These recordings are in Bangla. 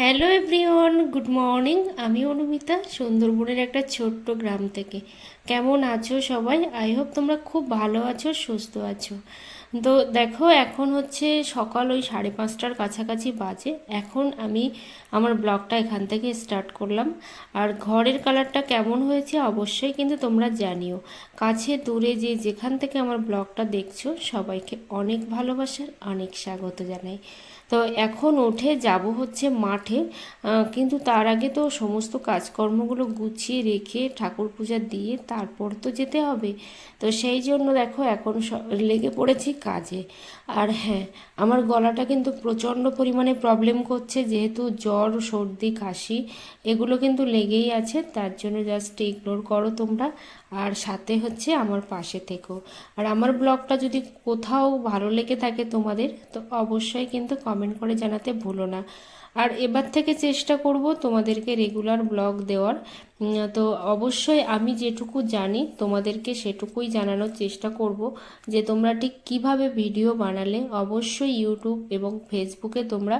হ্যালো এভরিওয়ান গুড মর্নিং আমি অনুমিতা, সুন্দরবনের একটা ছোট্ট গ্রাম থেকে। কেমন আছো সবাই? আই হোপ তোমরা খুব ভালো আছো, সুস্থ আছো। তো দেখো, এখন হচ্ছে সকাল ওই সাড়ে পাঁচটার কাছাকাছি বাজে। এখন আমি আমার ব্লগটা এখান থেকে স্টার্ট করলাম। আর ঘরের কালারটা কেমন হয়েছে অবশ্যই কিন্তু তোমরা জানিও। কাছে দূরে যে যেখান থেকে আমার ব্লগটা দেখছ, সবাইকে অনেক ভালোবাসার, অনেক স্বাগত জানাই। তো এখন উঠে যাব হচ্ছে মাঠে। কিন্তু তার আগে তো সমস্ত কাজকর্মগুলো গুছিয়ে রেখে ঠাকুর পূজা দিয়ে তারপর তো যেতে হবে। তো সেই জন্য দেখো, এখন লেগে পড়েছি কাজে। আর হ্যাঁ আমার গলাটা কিন্তু প্রচণ্ড পরিমাণে প্রবলেম করছে, যেহেতু জ্বর, সর্দি, কাশি, এগুলো কিন্তু লেগেই আছে। তার জন্য জাস্ট ইগনোর করো তোমরা। আর সাথে হচ্ছে আমার পাশে থেকো। আর আমার ব্লগটা যদি কোথাও ভালো লেগে থাকে তোমাদের, তো অবশ্যই কিন্তু কমেন্ট করে জানাতে ভুলো না। আর এবার থেকে চেষ্টা করব তোমাদেরকে রেগুলার ব্লগ দেওয়ার। তো অবশ্যই আমি যেটুকু জানি, তোমাদেরকে সেটুকুই জানানোর চেষ্টা করব যে তোমরা ঠিক কীভাবে ভিডিও বানালে। অবশ্যই ইউটিউব এবং ফেসবুকে তোমরা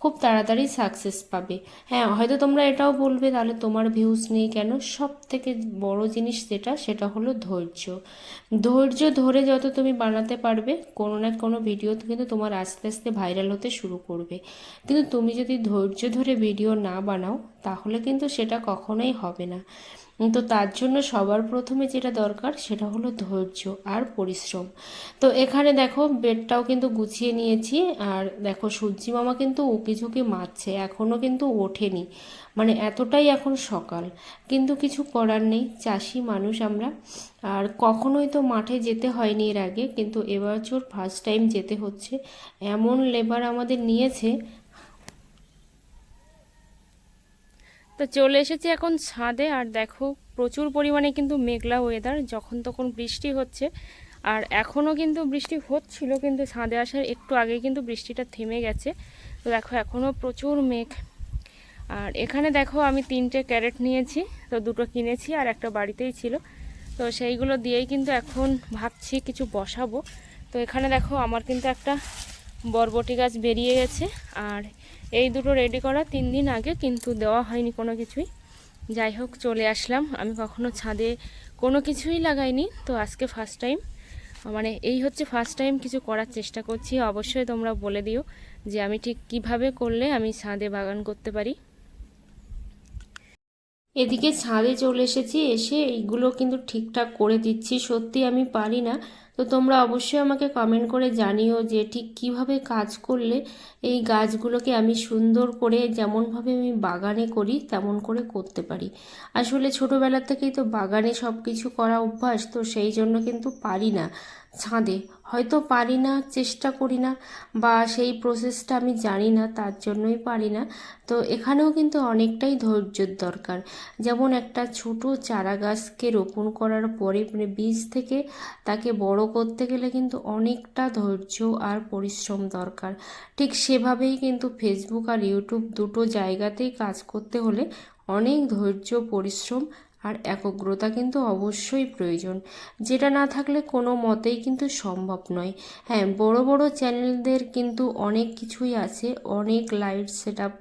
খুব তাড়াতাড়ি সাকসেস পাবে। হ্যাঁ হয়তো তোমরা এটাও বলবে, তাহলে তোমার ভিউজ নেই কেন? সব থেকে বড় জিনিস যেটা, সেটা হলো ধৈর্য। ধৈর্য ধরে যত তুমি বানাতে পারবে, কোনো না কোনো ভিডিও কিন্তু তোমার আস্তে আস্তে ভাইরাল হতে শুরু করবে। কিন্তু তুমি যদি ধৈর্য ধরে ভিডিও না বানাও, তাহলে কিন্তু সেটা কখনোই হবে না। তো তার জন্য সবার প্রথমে যেটা দরকার সেটা হলো ধৈর্য আর পরিশ্রম। তো এখানে দেখো বেডটাও কিন্তু গুছিয়ে নিয়েছি আর দেখো সূর্যি মামা কিন্তু উকি ঝুঁকি মারছে এখনও কিন্তু ওঠেনি। মানে এতটাই এখন সকাল, কিন্তু কিছু করার নেই, চাষি মানুষ আমরা। আর কখনোই তো মাঠে যেতে হয়নি এর আগে, কিন্তু এবছর ফার্স্ট টাইম যেতে হচ্ছে। এমন লেবার আমাদের নিয়েছে তো চলে এসেছি এখন ছাদে। আর দেখো, প্রচুর পরিমাণে কিন্তু মেঘলা ওয়েদার যখন তখন বৃষ্টি হচ্ছে। আর এখনও কিন্তু বৃষ্টি হচ্ছিল, কিন্তু ছাদে আসার একটু আগে কিন্তু বৃষ্টিটা থেমে গেছে। তো দেখো এখনও প্রচুর মেঘ। আর এখানে দেখো, আমি তিনটে ক্যারেট নিয়েছি, তো দুটো কিনেছি আর একটা বাড়িতেই ছিল। তো সেইগুলো দিয়েই কিন্তু এখন ভাবছি কিছু বসাবো। তো এখানে দেখো, আমার কিন্তু একটা বরবটি গাছ বেরিয়ে গেছে। আর এই দুটো রেডি করা, তিন দিন আগে কিন্তু দেওয়া হয়নি কোনো কিছুই। যাই হোক, চলে আসলাম। আমি কখনো ছাদে কোনো কিছুই লাগাইনি, তো আজকে ফার্স্ট টাইম মানে এই হচ্ছে ফার্স্ট টাইম কিছু করার চেষ্টা করছি। অবশ্যই তোমরা বলে দিও যে আমি ঠিক কীভাবে করলে আমি ছাদে বাগান করতে পারি। এদিকে ছাদে চলে এসেছি, এসে এইগুলো কিন্তু ঠিকঠাক করে দিচ্ছি। সত্যি আমি পারি না। তো তোমরা অবশ্যই আমাকে কমেন্ট করে জানিও যে ঠিক কীভাবে কাজ করলে এই গাছগুলোকে আমি সুন্দর করে যেমনভাবে আমি বাগানে করি, তেমন করে করতে পারি। আসলে ছোটোবেলা থেকেই তো বাগানে সব কিছু করা অভ্যাস, তো সেই জন্য কিন্তু পারি না। ছাদে। হয়তো পারি না, চেষ্টা করি না, বা সেই প্রসেসটা আমি জানি না, তার জন্যই পারি না। তো এখানেও কিন্তু অনেকটাই ধৈর্যের দরকার। যেমন একটা ছোট চারা গাছকে রোপণ করার পরে মানে বীজ থেকে তাকে বড় করতে গেলে কিন্তু অনেকটা ধৈর্য আর পরিশ্রম দরকার। ঠিক সেভাবেই কিন্তু ফেসবুক আর ইউটিউব দুটো জায়গাতেই কাজ করতে হলে অনেক ধৈর্য, পরিশ্রম আর একগ্রতা কিন্তু অবশ্যই প্রয়োজন। যেটা না থাকলে কোনো মতেই কিন্তু সম্ভব নয়। হ্যাঁ বড় বড় চ্যানেলদের কিন্তু অনেক কিছুই আছে। অনেক লাইট সেট আপ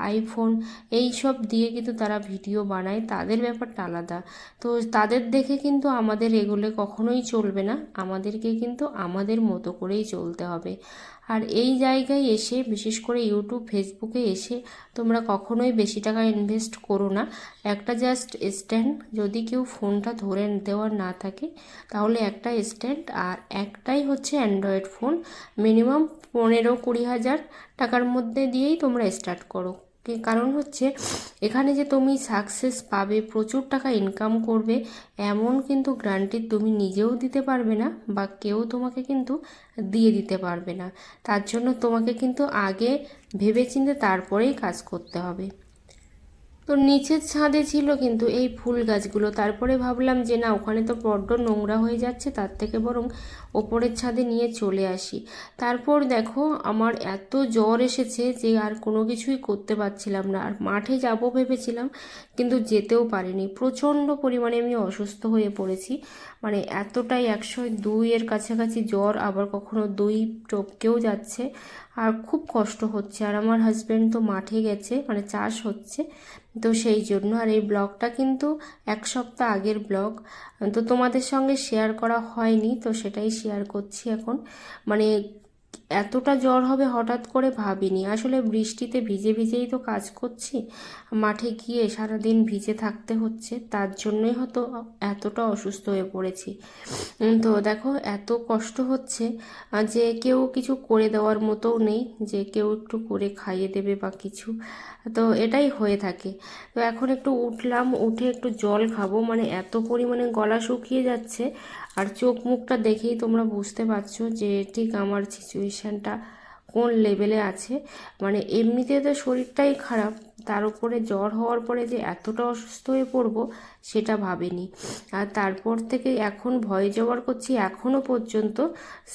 আইফোন এই সব দিয়ে কিন্তু তারা ভিডিও বানায়। তাদের ব্যাপারটা আলাদা। তো তাদের দেখে কিন্তু আমাদের এগুলো কখনোই চলবে না। আমাদেরকে কিন্তু আমাদের মতো করেই চলতে হবে। আর এই জায়গায় এসে, বিশেষ করে ইউটিউব, ফেসবুকে এসে তোমরা কখনোই বেশি টাকা ইনভেস্ট করো না। একটা জাস্ট স্ট্যান্ড যদি কেউ ফোনটা ধরে দেওয়ার না থাকে, তাহলে একটা স্ট্যান্ড আর একটাই হচ্ছে অ্যান্ড্রয়েড ফোন মিনিমাম পনেরো কুড়ি হাজার টাকার মধ্যে দিয়েই তোমরা স্টার্ট করো। কারণ হচ্ছে, এখানে যে তুমি সাকসেস পাবে, প্রচুর টাকা ইনকাম করবে, এমন কিন্তু গ্রান্টি তুমি নিজেও দিতে পারবে না বা কেউ তোমাকে কিন্তু দিয়ে দিতে পারবে না। তার জন্য তোমাকে কিন্তু আগে ভেবেচিন্তে তারপরেই কাজ করতে হবে। তো নিচের ছাদে ছিল কিন্তু এই ফুল গাছগুলো। তারপরে ভাবলাম যে না, ওখানে তো বড্ড নোংরা হয়ে যাচ্ছে, তার থেকে বরং ওপরের ছাদে নিয়ে চলে আসি। তারপর দেখো, আমার এত জ্বর এসেছে যে আর কোনো কিছুই করতে পারছিলাম না। আর মাঠে যাব ভেবেছিলাম, কিন্তু যেতেও পারিনি। প্রচণ্ড পরিমাণে আমি অসুস্থ হয়ে পড়েছি। মানে এতটাই একশো দুইয়ের কাছাকাছি জ্বর, আবার কখনো দুই টপকেও যাচ্ছে। আর খুব কষ্ট হচ্ছে। আর আমার হাজব্যান্ড তো মাঠে গেছে মানে চাষ হচ্ছে। তো সেই জন্য আর এই ব্লগটা কিন্তু এক সপ্তাহ আগের ব্লগ। তো তোমাদের সঙ্গে শেয়ার করা হয়নি, তো সেটাই শেয়ার করছি এখন। মানে এতটা জ্বর হবে হঠাৎ করে ভাবিনি। আসলে বৃষ্টিতে ভিজে ভিজেই তো কাজ করছি। মাঠে গিয়ে সারাদিন ভিজে থাকতে হচ্ছে। তার জন্যই হয়তো এতটা অসুস্থ হয়ে পড়েছি। তো দেখো, এত কষ্ট হচ্ছে যে কেউ কিছু করে দেওয়ার মতোও নেই, যে কেউ একটু করে খাইয়ে দেবে বা কিছু। তো এটাই হয়ে থাকে। তো এখন একটু উঠলাম, উঠে একটু জল খাব। মানে এত পরিমাণে গলা শুকিয়ে যাচ্ছে। আর চোখ মুখটা দেখেই তোমরা বুঝতে পারছ যে ঠিক আমার সিচুয়েশানটা কোন লেভেলে আছে। মানে এমনিতে তো শরীরটাই খারাপ, তার উপরে জ্বর হওয়ার পরে যে এতটা অসুস্থ হয়ে পড়ব সেটা ভাবিনি। আর তারপর থেকে এখন ভয় জোগাড় করছি এখনও পর্যন্ত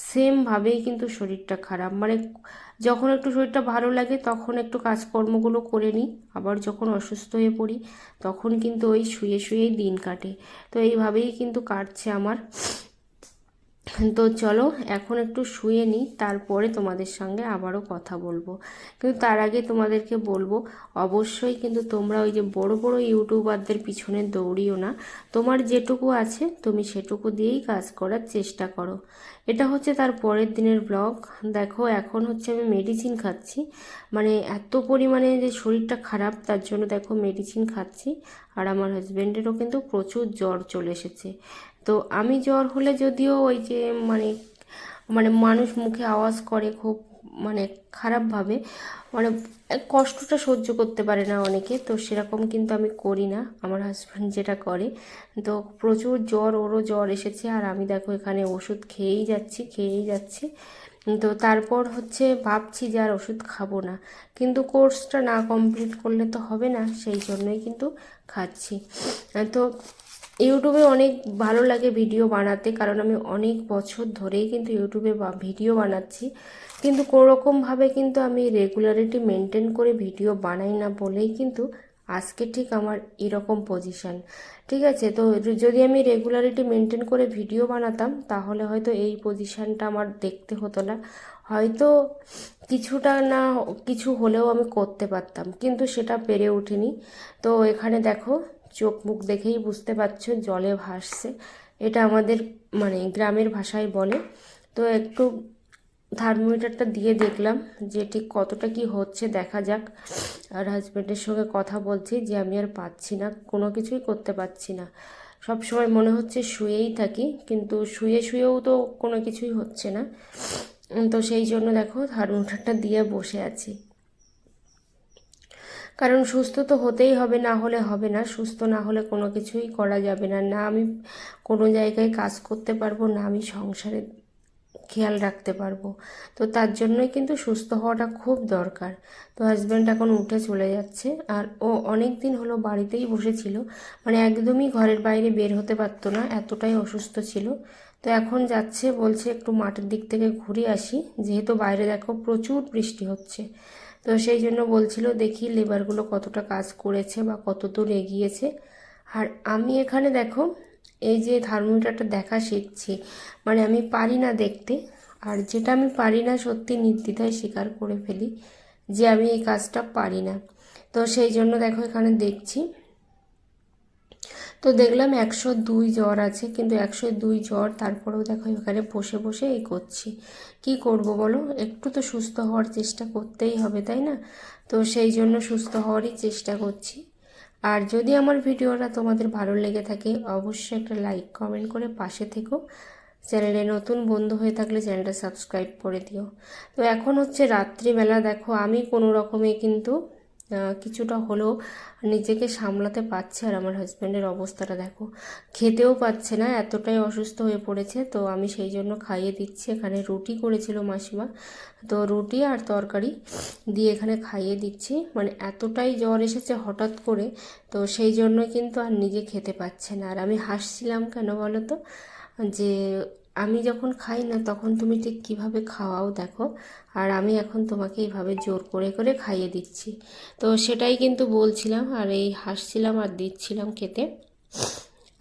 সেমভাবেই কিন্তু শরীরটা খারাপ। মানে যখন একটু শরীরটা ভালো লাগে, তখন একটু কাজকর্মগুলো করে নিই। আবার যখন অসুস্থ হয়ে পড়ি, তখন কিন্তু ওই শুয়ে শুয়েই দিন কাটে। তো এইভাবেই কিন্তু কাটছে আমার তো চলো, এখন একটু শুয়ে নিই, তারপরে তোমাদের সঙ্গে আবারও কথা বলব। কিন্তু তার আগে তোমাদেরকে বলব, অবশ্যই কিন্তু তোমরা ওই যে বড় বড় ইউটিউবারদের পিছনে দৌড়িও না। তোমার যেটুকু আছে, তুমি সেটুকু দিয়েই কাজ করার চেষ্টা করো। এটা হচ্ছে তার পরের দিনের ব্লগ দেখো, এখন হচ্ছে আমি মেডিসিন খাচ্ছি। মানে এত পরিমাণে যে শরীরটা খারাপ, তার জন্য দেখো মেডিসিন খাচ্ছি। আর আমার হাজব্যান্ডেরও কিন্তু প্রচুর জ্বর চলে এসেছে। তো আমি জ্বর হলে যদিও ওই যে মানে মানে মানুষ মুখে আওয়াজ করে খুব মানে খারাপভাবে মানে কষ্টটা সহ্য করতে পারে না অনেকে, তো সেরকম কিন্তু আমি করি না, আমার হাজব্যান্ড যেটা করে। তো প্রচুর জ্বর, ওরও জ্বর এসেছে, আর আমি দেখো এখানে ওষুধ খেয়েই যাচ্ছি খেয়েই যাচ্ছি। তো তারপর হচ্ছে ভাবছি যে আর ওষুধ খাব না, কিন্তু কোর্সটা না কমপ্লিট করলে তো হবে না, সেই জন্যই কিন্তু খাচ্ছি। তো ইউটিউবে অনেক ভালো লাগে ভিডিও বানাতে, কারণ আমি অনেক বছর ধরেই কিন্তু ইউটিউবে ভিডিও বানাচ্ছি। কিন্তু কোনোরকমভাবে কিন্তু আমি রেগুলারিটি মেনটেন করে ভিডিও বানাই না বলেই কিন্তু আজকে ঠিক আমার এরকম পজিশান ঠিক আছে? তো যদি আমি রেগুলারিটি মেনটেন করে ভিডিও বানাতাম, তাহলে হয়তো এই পজিশানটা আমার দেখতে হতো না। হয়তো কিছুটা না, কিছু হলেও আমি করতে পারতাম, কিন্তু সেটা পেরে ওঠেনি তো এখানে দেখো চোখ মুখ দেখেই বুঝতে পারছ, জলে ভাসছে। এটা আমাদের মানে গ্রামের ভাষায় বলে। তো একটু থার্মোমিটারটা দিয়ে দেখলাম যে ঠিক কতটা কি হচ্ছে, দেখা যাক। আর হাজব্যান্ডের সঙ্গে কথা বলছি যে আমি আর পাচ্ছি না, কোনো কিছুই করতে পারছি না। সব সময় মনে হচ্ছে শুয়েই থাকি, কিন্তু শুয়ে শুয়েও তো কোনো কিছুই হচ্ছে না। তো সেই জন্য দেখো, থার্মোমিটারটা দিয়ে বসে আছি। কারণ সুস্থ তো হতেই হবে, না হলে হবে না। সুস্থ না হলে কোনো কিছুই করা যাবে না। না আমি কোনো জায়গায় কাজ করতে পারব, না আমি সংসারে খেয়াল রাখতে পারব। তো তার জন্যই কিন্তু সুস্থ হওয়াটা খুব দরকার। তো হাজব্যান্ড এখন উঠে চলে যাচ্ছে আর ও অনেক দিন হলো বাড়িতেই বসেছিল। মানে একদমই ঘরের বাইরে বের হতে পারতো না, এতটাই অসুস্থ ছিল। তো এখন যাচ্ছে, বলছে একটু মাঠের দিক থেকে ঘুরে আসি। যেহেতু বাইরে দেখো প্রচুর বৃষ্টি হচ্ছে। তো সেই জন্য বলছিল, দেখি লেবারগুলো কতটা কাজ করেছে বা কত দূর এগিয়েছে। আর আমি এখানে দেখো, এই যে থার্মোমিটারটা দেখা শিখছি মানে আমি পারি না দেখতে। আর যেটা আমি পারি না সত্যি নির্দ্বিধায় স্বীকার করে ফেলি যে আমি এই কাজটা পারি না। তো সেই জন্য দেখো এখানে দেখছি তো দেখলাম একশো দুই জ্বর আছে, কিন্তু একশো দুই জ্বর তারপরেও দেখো এখানে বসে বসে এই করছি কি করব বলো? একটু তো সুস্থ হওয়ার চেষ্টা করতেই হবে, তাই না? তো সেই জন্য সুস্থ হওয়ারই চেষ্টা করছি। আর যদি আমার ভিডিওটা তোমাদের ভালো লেগে থাকে, অবশ্যই একটা লাইক, কমেন্ট করে পাশে থেকো। চ্যানেলে নতুন বন্ধু হয়ে থাকলে চ্যানেলটা সাবস্ক্রাইব করে দিও। তো এখন হচ্ছে রাত্রিবেলা, দেখো আমি কোনো রকমে কিন্তু কিছুটা হলেও নিজেকে সামলাতে পারছে আর আমার হাজব্যান্ডের অবস্থাটা, দেখো। খেতেও পাচ্ছে না, এতটাই অসুস্থ হয়ে পড়েছে, তো আমি সেই জন্য খাইয়ে দিচ্ছি। এখানে রুটি করেছিল মাসিমা, তো রুটি আর তরকারি দিয়ে এখানে খাইয়ে দিচ্ছি। মানে এতটাই জ্বর এসেছে হঠাৎ করে, তো সেই জন্য কিন্তু আর নিজে খেতে পাচ্ছে না। আর আমি হাসছিলাম কেন বলো তো? যে আমি যখন খাই না, তখন তুমি ঠিক কীভাবে খাওয়াও দেখো। আর আমি এখন তোমাকে এইভাবে জোর করে করে খাইয়ে দিচ্ছি। তো সেটাই কিন্তু বলছিলাম আর এই হাসছিলাম আর দিচ্ছিলাম খেতে।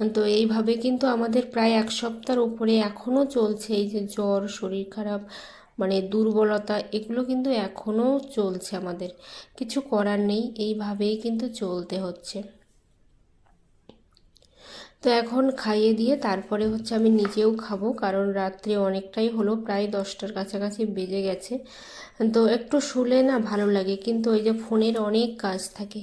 তো এইভাবে কিন্তু আমাদের প্রায় এক সপ্তাহের উপরে এখনও চলছে এই যে জ্বর, শরীর খারাপ মানে দুর্বলতা, এগুলো কিন্তু এখনও চলছে আমাদের। কিছু করার নেই, এইভাবেই কিন্তু চলতে হচ্ছে। তো এখন খাইয়ে দিয়ে তারপরে হচ্ছে আমি নিজেও খাব, কারণ রাত্রে অনেকটাই হলো, প্রায় দশটার কাছাকাছি বেজে গেছে। তো একটু শুলে না ভালো লাগে, কিন্তু ওই যে ফোনের অনেক কাজ থাকে,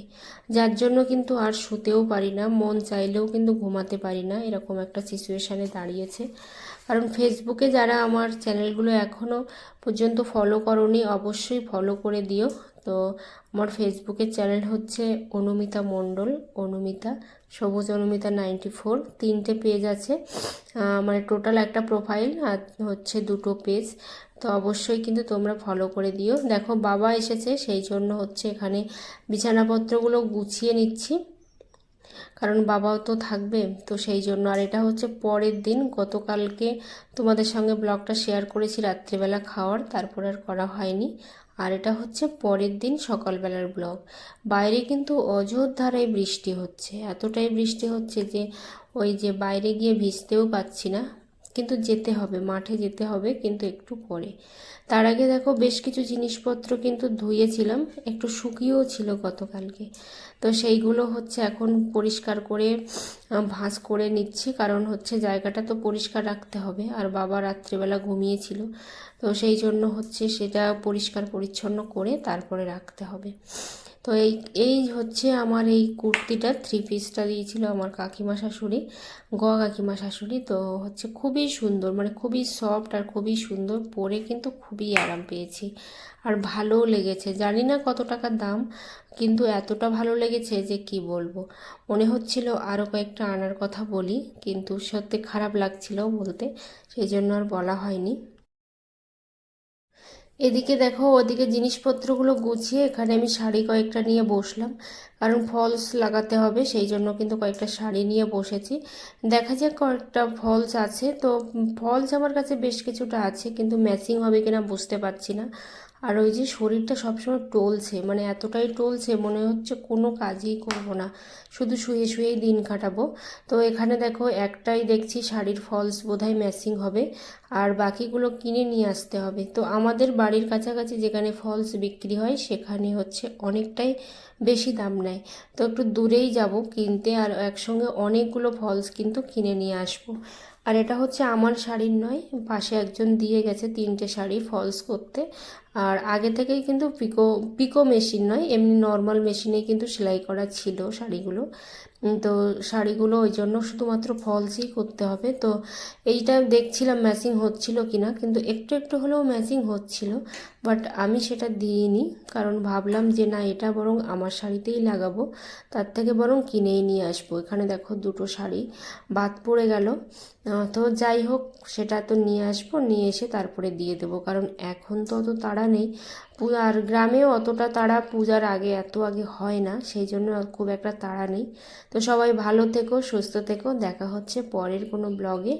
যার জন্য কিন্তু আর শুতেও পারি না, মন চাইলেও কিন্তু ঘুমাতে পারি না, এরকম একটা সিচুয়েশানে দাঁড়িয়েছে। কারণ ফেসবুকে যারা আমার চ্যানেলগুলো এখনও পর্যন্ত ফলো করনি, অবশ্যই ফলো করে দিও। তো আমার ফেসবুকের চ্যানেল হচ্ছে অনুমিতা মণ্ডল, অনুমিতা, সবুজ অনুমিতা নাইনটি ফোর তিনটে পেজ আছে। মানে টোটাল একটা প্রোফাইল আর হচ্ছে দুটো পেজ তো অবশ্যই কিন্তু তোমরা ফলো করে দিও। দেখো, বাবা এসেছে, সেই জন্য হচ্ছে এখানে বিছানাপত্রগুলো গুছিয়ে নিচ্ছি। কারণ বাবাও তো থাকবে, তো সেই জন্য। আর এটা হচ্ছে পরের দিন, গতকালকে তোমাদের সঙ্গে ব্লগটা শেয়ার করেছি রাত্রিবেলা খাওয়ার, তারপর আর করা হয়নি। আর এটা হচ্ছে পরের দিন সকালবেলার ব্লগ। বাইরে কিন্তু অযোধ্যারায় বৃষ্টি হচ্ছে, এতটাই বৃষ্টি হচ্ছে যে ওই যে বাইরে গিয়ে ভিজতেও পাচ্ছি না। কিন্তু যেতে হবে, মাঠে যেতে হবে কিন্তু একটু পরে। তার আগে দেখো বেশ কিছু জিনিসপত্র কিন্তু ধুয়েছিলাম, একটু শুকিয়েও ছিল গতকালকে। তো সেইগুলো হচ্ছে এখন পরিষ্কার করে ভাঁজ করে নিচ্ছি, কারণ হচ্ছে জায়গাটা তো পরিষ্কার রাখতে হবে, আর বাবা রাত্রিবেলা ঘুমিয়েছিল। তো সেই জন্য হচ্ছে সেটা পরিষ্কার পরিচ্ছন্ন করে তারপরে রাখতে হবে। তো এই এই হচ্ছে আমার এই কুর্তিটা থ্রি পিসটা দিয়েছিল আমার কাকিমা শাশুড়ি, গ কাকিমা শাশুড়ি। তো হচ্ছে খুবই সুন্দর মানে খুবই সফট আর খুবই সুন্দর, পরে কিন্তু খুবই আরাম পেয়েছি। আর ভালোও লেগেছে, জানি না কত টাকার দাম, কিন্তু এতটা ভালো লেগেছে যে কি বলব। মনে হচ্ছিল আরও কয়েকটা আনার কথা বলি, কিন্তু সত্যি খারাপ লাগছিল বলতে, সেই জন্য আর বলা হয়নি। এদিকে দেখো, ওদিকে জিনিসপত্রগুলো গুছিয়ে এখানে আমি শাড়ি কয়েকটা নিয়ে বসলাম। কারণ ফলস লাগাতে হবে, সেই জন্য কিন্তু কয়েকটা শাড়ি নিয়ে বসেছি। দেখা যাক কয়েকটা ফলস আছে। তো ফলস আমার কাছে বেশ কিছুটা আছে, কিন্তু ম্যাচিং হবে কিনা বুঝতে পারছি না। আর ওই যে শরীরটা সবসময় টলছে মানে এতটাই টলছে, মনে হচ্ছে কোনো কাজই করব না। শুধু শুয়ে শুয়েই দিন কাটাবো। তো এখানে দেখো একটাই দেখছি শাড়ির ফলস বোধহয় ম্যাচিং হবে, আর বাকিগুলো কিনে নিয়ে আসতে হবে। তো আমাদের বাড়ির কাছাকাছি যেখানে ফলস বিক্রি হয়, সেখানে হচ্ছে অনেকটাই বেশি দাম নেয়। তো একটু দূরেই যাব কিনতে, আর একসঙ্গে অনেকগুলো ফলস কিন্তু কিনে নিয়ে আসব। আর এটা হচ্ছে আমার শাড়ির নয়, পাশে একজন দিয়ে গেছে তিনটে শাড়ি ফলস করতে। আর আগে থেকেই কিন্তু পিকো পিকো মেশিন নয়, এমনি নর্মাল মেশিনে কিন্তু সেলাই করা ছিল শাড়িগুলো। তো শাড়িগুলো ওই জন্য শুধুমাত্র ফলসই করতে হবে। তো এইটা দেখছিলাম ম্যাচিং হচ্ছিল কি না কিন্তু একটু একটু হলেও ম্যাচিং হচ্ছিল বাট আমি সেটা দিইনি, কারণ ভাবলাম যে না, এটা বরং আমার শাড়িতেই লাগাবো, তার থেকে বরং কিনেই নিয়ে আসব। এখানে দেখো দুটো শাড়ি, বাদ পড়ে গেল। তো যাই হোক, সেটা তো নিয়ে আসব, নিয়ে এসে তারপরে দিয়ে দেবো, কারণ এখন তো অত তাড়া নেই। আর গ্রামেও অতটা তাড়া পূজার আগে এত আগে হয় না, সেই জন্য খুব একটা তাড়া নেই। তো সবাই ভালো থেকো, সুস্থ থেকো, দেখা হচ্ছে পরের কোনো ব্লগে